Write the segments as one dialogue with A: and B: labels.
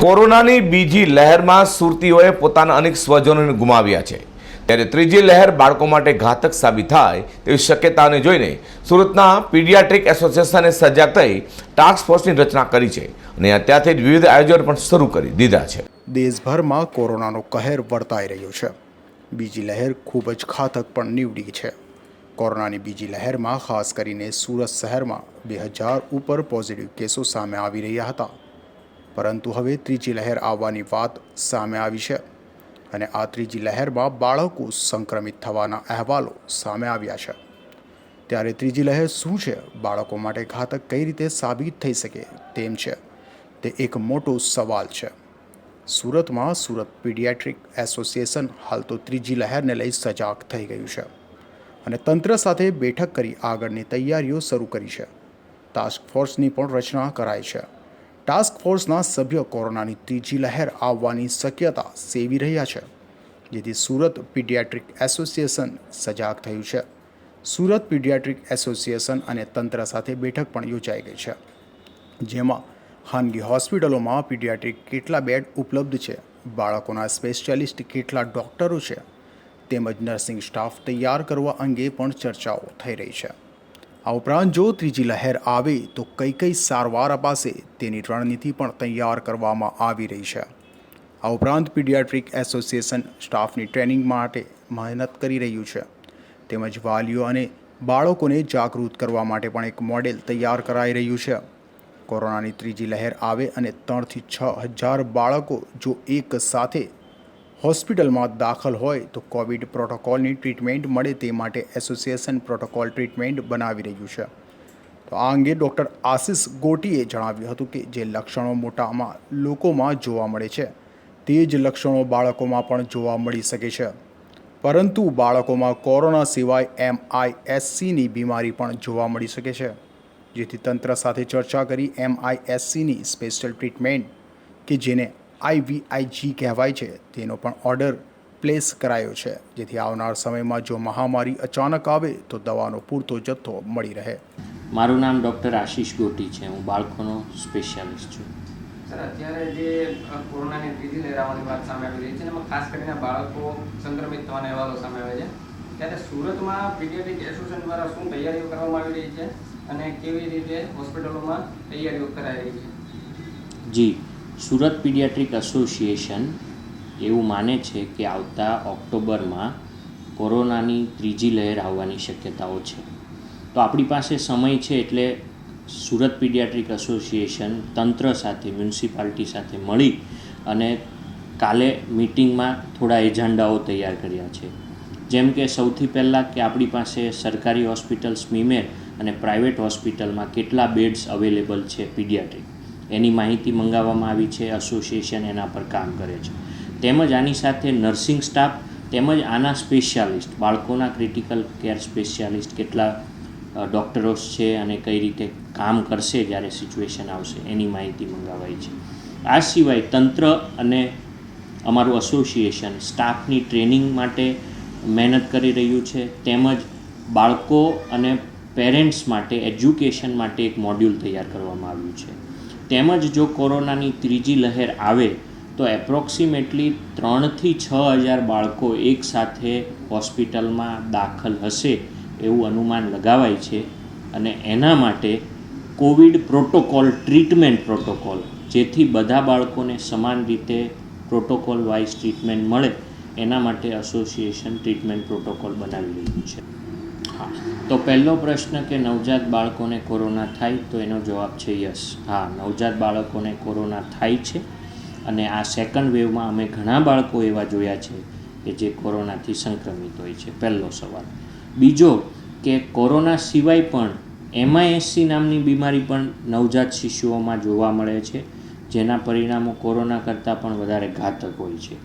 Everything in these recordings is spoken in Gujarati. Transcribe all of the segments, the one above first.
A: કોરોનાની બીજી લહેરમાં સુરતીઓએ પોતાના અનેક સ્વજનોને ગુમાવ્યા છે. ત્યારે ત્રીજી લહેર બાળકો માટે ઘાતક સાબિત થાય તેવી શક્યતાને જોઈને સુરતના પીડિયાટ્રિક એસોસિએશને સજાગ થઈ ટાસ્ક ફોર્સની રચના કરી છે અને અત્યારથી જ વિવિધ આયોજન પણ શરૂ કરી દીધા છે.
B: દેશભરમાં કોરોનાનો કહેર વર્તાઈ રહ્યો છે. બીજી લહેર ખૂબ જ ઘાતક પણ નીવડી છે. કોરોનાની બીજી લહેરમાં ખાસ કરીને સુરત શહેરમાં બે હજાર ઉપર પોઝિટિવ કેસો સામે આવી રહ્યા હતા. પરંતુ હવે ત્રીજી લહેર આવવાની વાત સામે આવી છે અને આ ત્રીજી લહેરમાં બાળકો સંક્રમિત થવાના અહેવાલો સામે આવ્યા છે. ત્યારે ત્રીજી લહેર શું છે? બાળકો માટે ઘાતક કઈ રીતે સાબિત થઈ શકે તેમ છે. તે એક મોટો સવાલ છે. સુરતમાં સુરત પીડિયાટ્રિક એસોસિએશન હાલ તો ત્રીજી લહેરને લઈ સજાગ થઈ ગયું છે અને તંત્ર સાથે બેઠક કરી આગળની તૈયારીઓ શરૂ કરી છે. ટાસ્ક ફોર્સની પણ રચના કરાઈ છે. ટાસ્ક ફોર્સના સભ્યો કોરોનાની ત્રીજી લહેર આવવાની શક્યતા સેવી રહ્યા છે, જેથી સુરત પીડિયાટ્રિક એસોસિએશન સજાગ થયું છે. સુરત પીડિયાટ્રિક એસોસિએશન અને તંત્ર સાથે બેઠક પણ યોજાઈ ગઈ છે, જેમાં ખાનગી હોસ્પિટલોમાં પીડિયાટ્રિક કેટલા બેડ ઉપલબ્ધ છે, બાળકોના સ્પેશિયાલિસ્ટ કેટલા ડૉક્ટરો છે, તેમજ નર્સિંગ સ્ટાફ તૈયાર કરવા અંગે પણ ચર્ચાઓ થઈ રહી છે. આ ઉપરાંત જો ત્રીજી લહેર આવે તો કઈ કઈ સારવાર અપાશે તેની રણનીતિ પણ તૈયાર કરવામાં આવી રહી છે. આ ઉપરાંત પીડિયાટ્રિક એસોસિએશન સ્ટાફની ટ્રેનિંગ માટે મહેનત કરી રહ્યું છે. તેમજ વાલીઓ અને બાળકોને જાગૃત કરવા માટે પણ એક મોડેલ તૈયાર કરાઈ રહ્યું છે. કોરોનાની ત્રીજી લહેર આવે અને ત્રણથી છ હજાર બાળકો જો એક સાથે હોસ્પિટલમાં દાખલ હોય તો કોવિડ પ્રોટોકોલની ટ્રીટમેન્ટ મળે તે માટે એસોસિએશન પ્રોટોકોલ ટ્રીટમેન્ટ બનાવી રહ્યું છે. તો આ અંગે ડૉક્ટર આશિષ ગોટીએ જણાવ્યું હતું કે જે લક્ષણો મોટામાં લોકોમાં જોવા મળે છે, તે જ લક્ષણો બાળકોમાં પણ જોવા મળી શકે છે. પરંતુ બાળકોમાં કોરોના સિવાય એમઆઈએસસીની બીમારી પણ જોવા મળી શકે છે, જેથી તંત્ર સાથે ચર્ચા કરી એમઆઈએસસીની સ્પેશિયલ ટ્રીટમેન્ટ કે જેને આઈવીઆઈજી કહેવાય છે. તેનો પણ ઓર્ડર પ્લેસ કરાયો છે. જેથી આવનાર સમયમાં જો મહામારી અચાનક આવે તો દવાનો પૂરતો જથ્થો મળી રહે.
C: મારું નામ ડૉક્ટર આશીષ ગોટી છે. હું બાળકોનો સ્પેશિયાલિસ્ટ છું.
D: સર અત્યારે જે કોરોનાની ત્રીજી લહેરાવાની વાત સામે આવી રહી છે એમાં ખાસ કરીને બાળકો સંક્રમિત થવાના અહેવાલો સામે આવે છે. ત્યારે સુરતમાં પીડિયાટ્રિક એસોસિએશન દ્વારા શું તૈયારીઓ કરવામાં આવી રહી છે અને કેવી રીતે હોસ્પિટલોમાં તૈયારીઓ કરાઈ રહી છે?
C: જી. સુરત પીડિયાટ્રિક એસોસિએશન એવું માને છે કે આવતા ઓક્ટોબરમાં કોરોનાની ત્રીજી લહેર આવવાની શક્યતાઓ છે. તો આપણી પાસે સમય છે એટલે સુરત પીડિયાટ્રિક એસોસિએશન તંત્ર સાથે, મ્યુનિસિપાલિટી સાથે મળી અને કાલે મિટિંગમાં થોડા એજન્ડાઓ તૈયાર કર્યા છે. જેમ કે સૌથી પહેલાં કે આપણી પાસે સરકારી હોસ્પિટલ્સ, મીમેર અને પ્રાઇવેટ હોસ્પિટલમાં કેટલા બેડ્સ અવેલેબલ છે પીડિયાટ્રિક એની માહિતી મંગાવવામાં આવી છે એસોસિએશન એના પર કામ કરે છે. તેમજ આની સાથે નર્સિંગ સ્ટાફ તેમજ આના સ્પેશિયાલિસ્ટ બાળકોના ક્રિટિકલ કેર સ્પેશિયાલિસ્ટ કેટલા ડૉક્ટરોસ છે અને કઈ રીતે કામ કરશે જ્યારે સિચ્યુએશન આવશે, એની માહિતી મંગાવાઈ છે. આ સિવાય તંત્ર અને અમારું એસોસિએશન સ્ટાફની ટ્રેનિંગ માટે મહેનત કરી રહ્યું છે, તેમજ બાળકો અને પેરેન્ટ્સ માટે એજ્યુકેશન માટે એક મોડ્યુલ તૈયાર કરવામાં આવ્યું છે. તેમજ જો કોરોનાની ત્રીજી લહેર આવે, તો એપ્રોક્સિમેટલી ત્રણથી છ હજાર બાળકો એકસાથે હોસ્પિટલમાં દાખલ હશે એવું અનુમાન લગાવાય છે. અને એના માટે કોવિડ પ્રોટોકોલ, ટ્રીટમેન્ટ પ્રોટોકોલ, જેથી બધા બાળકોને સમાન રીતે પ્રોટોકોલ વાઇઝ ટ્રીટમેન્ટ મળે, એના માટે એસોસિએશન ટ્રીટમેન્ટ પ્રોટોકોલ બનાવી રહ્યું છે. હા તો પહેલો પ્રશ્ન કે નવજાત બાળકોને કોરોના થાય તો એનો જવાબ છે યસ. હા, નવજાત બાળકોને કોરોના થાય છે અને આ સેકન્ડ વેવમાં અમે ઘણા બાળકો એવા જોયા છે કે જે કોરોનાથી સંક્રમિત હોય છે. પહેલો સવાલ. બીજો કે કોરોના સિવાય પણ એમઆઈએસસી નામની બીમારી પણ નવજાત શિશુઓમાં જોવા મળે છે, જેના પરિણામો કોરોના કરતાં પણ વધારે ઘાતક હોય છે.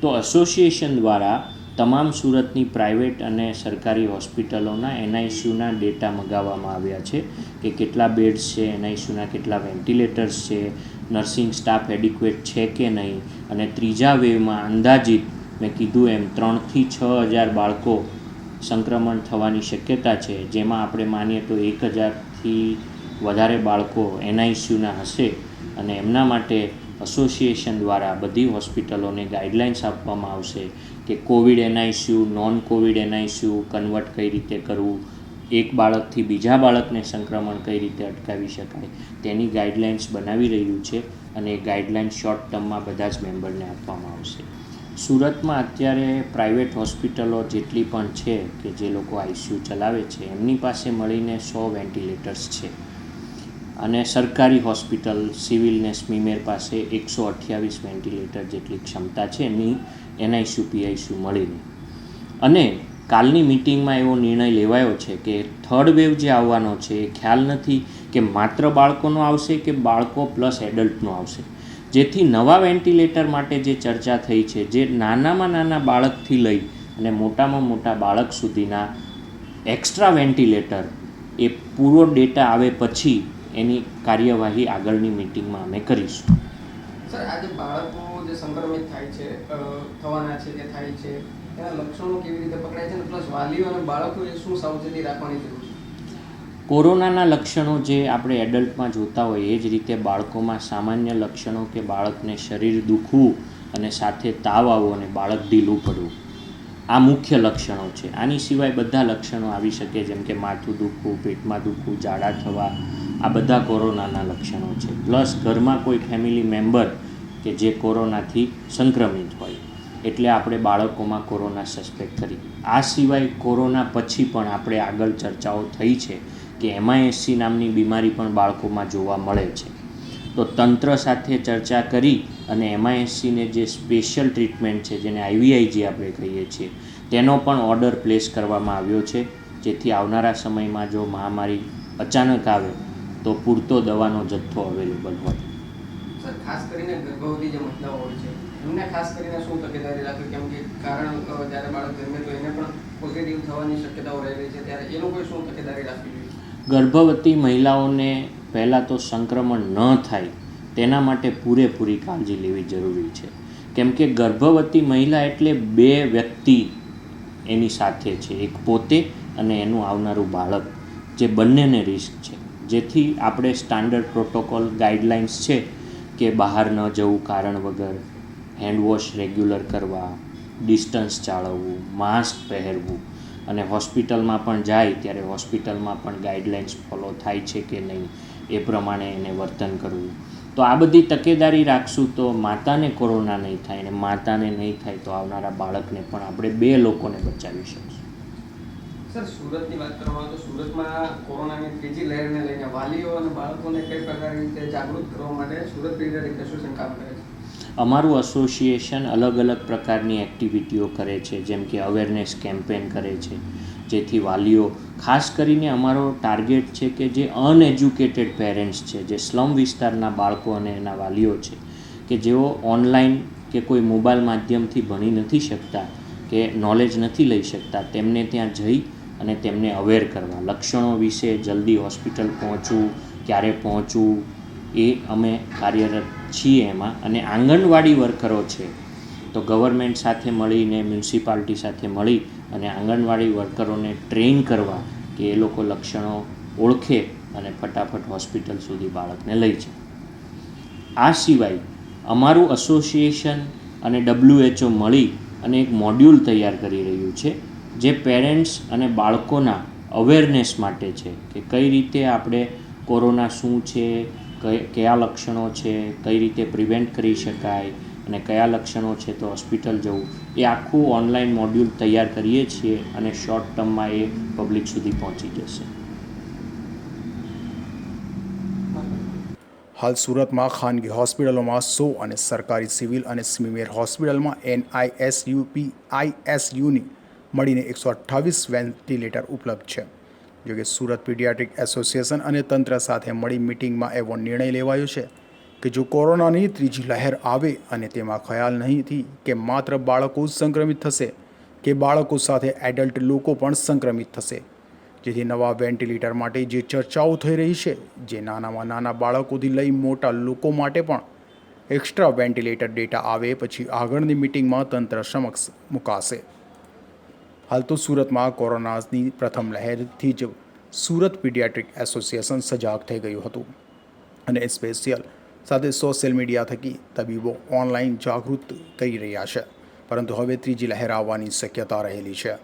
C: તો એસોસિએશન દ્વારા તમામ સુરતની પ્રાઇવેટ અને સરકારી હોસ્પિટલોના એનઆઈસીયુના ડેટા મગાવવામાં આવ્યા છે કે કેટલા બેડ્સ છે, એનઆઈસીયુના કેટલા વેન્ટિલેટર્સ છે, નર્સિંગ સ્ટાફ એડિક્વેટ છે કે નહીં? અને ત્રીજા વેવમાં અંદાજિત મેં કીધું એમ ત્રણથી છ હજાર બાળકો સંક્રમણ થવાની શક્યતા છે, જેમાં આપણે માનીએ તો એક હજારથી વધારે બાળકો એનઆઈસીયુના હશે અને એમના માટે એસોસિએશન દ્વારા બધી હોસ્પિટલોને ગાઈડલાઇન્સ આપવામાં આવશે. કે covid NICU non covid NICU convert કઈ રીતે કરવું, એક બાળકથી બીજા બાળકને સંક્રમણ કઈ રીતે અટકાવી શકાય, તેની ગાઈડલાઇન્સ બનાવી રહ્યું છે અને એ ગાઈડલાઇન્સ શોર્ટ ટર્મમાં બધા જ મેમ્બરને આપવામાં આવશે. સુરતમાં અત્યારે પ્રાઇવેટ હોસ્પિટલો જેટલી પણ છે કે જે લોકો આઈસીયુ ચલાવે છે, એમની પાસે મળીને સો વેન્ટિલેટર્સ છે. અને સરકારી હોસ્પિટલ સિવિલ ને સ્મીમેર પાસે એકસો અઠ્યાવીસ વેન્ટિલેટર જેટલી ક્ષમતા છે. એની એનઆઈસીયુ પીઆઈસીયુ મળીને અને કાલની મિટિંગમાં એવો નિર્ણય લેવાયો છે કે થર્ડ વેવ જે આવવાનો છે એ ખ્યાલ નથી કે માત્ર બાળકોનો આવશે કે બાળકો પ્લસ એડલ્ટનો આવશે? જેથી નવા વેન્ટિલેટર માટે જે ચર્ચા થઈ છે, જે નાનામાં નાના બાળકથી લઈ અને મોટામાં મોટા બાળક સુધીના એક્સ્ટ્રા વેન્ટિલેટર એ પૂરો ડેટા આવે પછી એની કાર્યવાહી આગળની મિટિંગમાં અમે કરીશું.
D: સર આજે બાળકો જે સંક્રમિત થાય છે થવાના છે કે થાય છે, એના લક્ષણો કેવી રીતે પકડાય છે પ્લસ વાલીઓ અને બાળકોએ શું સાવચેતી રાખવાની જરૂર છે?
C: કોરોનાના લક્ષણો જે આપણે એડલ્ટમાં જોતા હોય, એ જ રીતે બાળકોમાં સામાન્ય લક્ષણો કે બાળકને શરીર દુખવું અને સાથે તાવ આવવો અને બાળક ઢીલું પડવું, આ મુખ્ય લક્ષણો છે. આની સિવાય બધા લક્ષણો આવી શકે, જેમ કે માથું દુખવું, પેટમાં દુખવું, ઝાડા થવા આ બધા કોરોનાના લક્ષણો છે. પ્લસ ઘરમાં કોઈ ફેમિલી મેમ્બર કે જે કોરોનાથી સંક્રમિત હોય, એટલે આપણે બાળકોમાં કોરોના સસ્પેક્ટ કરી. આ સિવાય કોરોના પછી પણ આપણે આગળ ચર્ચાઓ થઈ છે કે એમઆઈએસસી નામની બીમારી પણ બાળકોમાં જોવા મળે છે. તો તંત્ર સાથે ચર્ચા કરી અને એમઆઈએસસીને જે સ્પેશિયલ ટ્રીટમેન્ટ છે, જેને આઈવીઆઈજી આપણે કહીએ છીએ, તેનો પણ ઓર્ડર પ્લેસ કરવામાં આવ્યો છે. જેથી આવનારા સમયમાં જો મહામારી અચાનક આવે તો પૂરતો દવાનો જથ્થો અવેલેબલ હોય.
D: સર ખાસ કરીને ગર્ભવતી જે મહિલાઓ હોય છે એમને ખાસ કરીને શું તકેદારી રાખવી? કેમ કે કારણ જ્યારે બાળક જન્મે તો એને પણ પોઝિટિવ થવાની શક્યતાઓ રહેલી છે ત્યારે એ લોકોએ શું તકેદારી રાખવી જોઈએ?
C: ગર્ભવતી મહિલાઓને પહેલાં તો સંક્રમણ ન થાય તેના માટે પૂરેપૂરી કાળજી લેવી જરૂરી છે. કેમ કે ગર્ભવતી મહિલા એટલે બે વ્યક્તિ એની સાથે છે એક પોતે અને એનું આવનારું બાળક જે બંનેને રિસ્ક છે. જેથી આપણે સ્ટાન્ડર્ડ પ્રોટોકોલ ગાઈડલાઇન્સ છે કે બહાર ન જવું કારણ વગર હેન્ડવોશ રેગ્યુલર કરવા ડિસ્ટન્સ જાળવવું માસ્ક પહેરવું અને હોસ્પિટલમાં પણ જાય ત્યારે હોસ્પિટલમાં પણ ગાઈડલાઇન્સ ફોલો થાય છે કે નહીં એ પ્રમાણે એને વર્તન કરવું. તો આ બધી તકેદારી રાખશું તો માતાને કોરોના નહીં થાય અને માતાને નહીં થાય તો આવનારા બાળકને પણ આપણે બે લોકોને બચાવી શકશું.
D: સર, સુરતની વાત કરવામાં તો સુરતમાં કોરોનાની ત્રીજી લહેરને લઈને વાલીઓ અને બાળકોને કઈ પ્રકારની રીતે જાગૃત કરવા માટે સુરત એસોસિએશન કામ કરે છે?
C: અમારું એસોસિએશન અલગ અલગ પ્રકારની એક્ટિવિટીઓ કરે છે, જેમ કે અવેરનેસ કેમ્પેન કરે છે, જેથી વાલીઓ, ખાસ કરીને અમારો ટાર્ગેટ છે કે જે અનએજ્યુકેટેડ પેરેન્ટ્સ છે, જે સ્લમ વિસ્તારના બાળકો અને એના વાલીઓ છે, કે જેઓ ઓનલાઈન કે કોઈ મોબાઈલ માધ્યમથી ભણી નથી શકતા, કે નોલેજ નથી લઈ શકતા, તેમને ત્યાં જઈ અને તેમને અવેર કરવા. લક્ષણો વિશે જલ્દી હોસ્પિટલ પહોંચવું, ક્યારે પહોંચવું, એ અમે કાર્યરત છીએ એમાં. અને આંગણવાડી વર્કરો છે, તો ગવર્મેન્ટ સાથે મળીને મ્યુનિસિપાલિટી સાથે મળી અને આંગણવાડી વર્કરોને ટ્રેન કરવા કે એ લોકો લક્ષણો ઓળખે અને ફટાફટ હોસ્પિટલ સુધી બાળકને લઈ જાય. આ સિવાય અમારું એસોસિએશન અને ડબ્લ્યુએચઓ મળી અને એક મોડ્યુલ તૈયાર કરી રહ્યું છે. જે પેરેન્ટ્સ અને બાળકોના અવેરનેસ માટે છે કે કઈ રીતે આપણે કોરોના શું છે કયા લક્ષણો છે, કઈ રીતે પ્રિવેન્ટ કરી શકાય અને કયા લક્ષણો છે તો હોસ્પિટલ જવું, એ આખું ઓનલાઈન મોડ્યુલ તૈયાર કરીએ છીએ અને શોર્ટ ટર્મમાં એ પબ્લિક સુધી પહોંચી જશે.
B: હાલ સુરતમાં ખાનગી હોસ્પિટલોમાં સો અને સરકારી સિવિલ અને સ્મીમેર હોસ્પિટલમાં એનઆઈએસયુપી આઈએસયુની મળીને એકસો અઠ્ઠાવીસ વેન્ટિલેટર ઉપલબ્ધ છે. જોકે સુરત પીડિયાટ્રિક એસોસિએશન અને તંત્ર સાથે મળી મિટિંગમાં એવો નિર્ણય લેવાયો છે કે જો કોરોનાની ત્રીજી લહેર આવે અને તેમાં ખ્યાલ નહીંથી કે માત્ર બાળકો જ સંક્રમિત થશે, કે બાળકો સાથે એડલ્ટ લોકો પણ સંક્રમિત થશે. જેથી નવા વેન્ટિલેટર માટે જે ચર્ચાઓ થઈ રહી છે, જે નાનામાં નાના બાળકોથી લઈ મોટા લોકો માટે પણ એક્સ્ટ્રા વેન્ટિલેટર ડેટા આવે પછી આગળની મિટિંગમાં તંત્ર સમક્ષ મુકાશે. હાલ તો સુરતમાં કોરોનાની પ્રથમ લહેરથી જ સુરત પીડિયાટ્રિક એસોસિએશન સજાગ થઈ ગયું હતું. અને સ્પેશિયલ સાથે સોશિયલ મીડિયા થકી તબીબો ઓનલાઈન જાગૃત કરી રહ્યા છે. પરંતુ હવે ત્રીજી લહેર આવવાની શક્યતા રહેલી છે.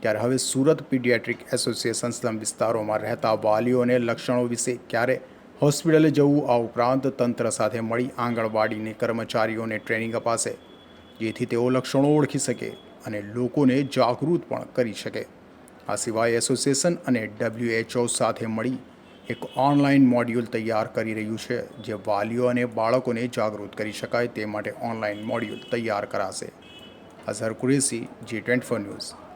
B: ત્યારે હવે સુરત પીડિયાટ્રિક એસોસિએશન સ્લમ વિસ્તારોમાં રહેતા વાલીઓને લક્ષણો વિશે ક્યારે હોસ્પિટલે જવું આ ઉપરાંત તંત્ર સાથે મળી આંગણવાડીને કર્મચારીઓને ટ્રેનિંગ અપાશે, જેથી તેઓ લક્ષણો ઓળખી શકે. અને લોકોને જાગૃત પણ કરી શકે. આ સિવાય એસોસિએશન અને ડબ્લ્યુએચઓ સાથે મળી એક ઓનલાઈન મોડ્યુલ તૈયાર કરી રહ્યું છે, જે વાલીઓ અને બાળકોને જાગૃત કરી શકાય તે માટે ઓનલાઈન મોડ્યુલ તૈયાર કરાશે. Azhar Qureshi G twenty news